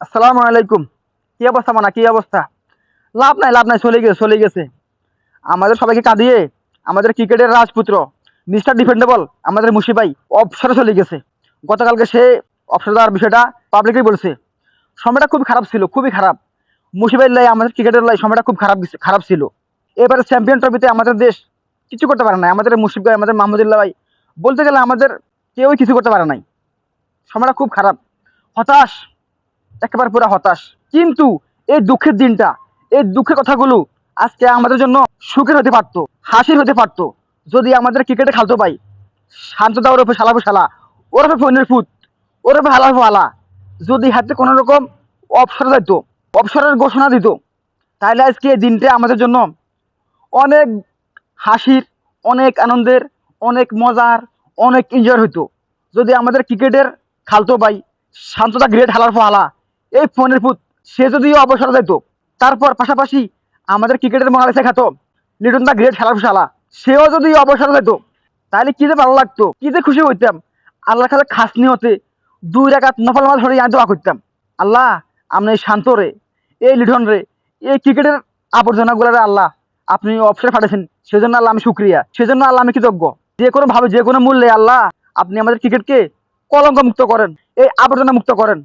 আসসালামু আলাইকুম। কি অবস্থা মানা? কি অবস্থা? লাভ নাই লাভ নাই, চলে গেছে চলে গেছে। আমাদের সবাইকে কাঁদিয়ে আমাদের ক্রিকেটের রাজপুত্র, মিস্টার ডিফেন্ডেবল, আমাদের মুশিবাই, অবসরে চলে গেছে। গতকালকে সে অবসর দেওয়ার বিষয়টা পাবলিকই বলছে। সময়টা খুব খারাপ ছিল, খুবই খারাপ। মুশিবাই লাই, আমাদের ক্রিকেটের লাই, সময়টা খুব খারাপ খারাপ ছিল। এবারে চ্যাম্পিয়ন ট্রফিতে আমাদের দেশ কিছু করতে পারে না আমাদের মুশিব ভাই, আমাদের মাহমুদুল্লাহ ভাই, বলতে গেলে আমাদের কেউই কিছু করতে পারে নাই। সময়টা খুব খারাপ। হতাশ একেবারে পুরো হতাশ। কিন্তু এই দুঃখের দিনটা, এই দুঃখের কথাগুলো আজকে আমাদের জন্য সুখের হতে পারতো, হাসির হতে পারতো। যদি আমাদের ক্রিকেটে খেলতো পাই শান্ততা ওরফে সালাবু সালা ওরফে ফোনের ফুট ওরফে হালাফু হালা যদি হাতে কোনো রকম অবসর দিত, অবসরের ঘোষণা দিত, তাহলে আজকে এই দিনটা আমাদের জন্য অনেক হাসির, অনেক আনন্দের, অনেক মজার, অনেক এনজয় হতো যদি আমাদের ক্রিকেটের খালতো ভাই শান্ততা গ্রেট হালার হালা। এই ফোনের ফুট সে যদি অবসর যেত তারপর পাশাপাশি আমাদের ক্রিকেটের মহাদেশে খ্যাত লিটন দা গ্রেট খেলার শালা সেও যদি অবসর যেত তাহলে কি যে ভালো লাগতো, কি যে খুশি হইতাম আল্লাহ কাছে খাসনি হতে দুই রাকাত নফল মাছ ধরে আমি দোয়া করতাম। আল্লাহ, আপনি এই শান্ত রে, এই লিটন রে, এই ক্রিকেটের আবর্জনাগুলো রে আল্লাহ, আপনি অবসরে পাঠাচ্ছেন সেজন্য আল্লাহ আমি শুক্রিয়া, সেজন্য আল্লাহ আমি কৃতজ্ঞ। যে কোনো ভাবে, যে কোনো মূল্যে আল্লাহ, আপনি আমাদের ক্রিকেটকে কলঙ্ক মুক্ত করেন, এই আবর্জনা মুক্ত করেন।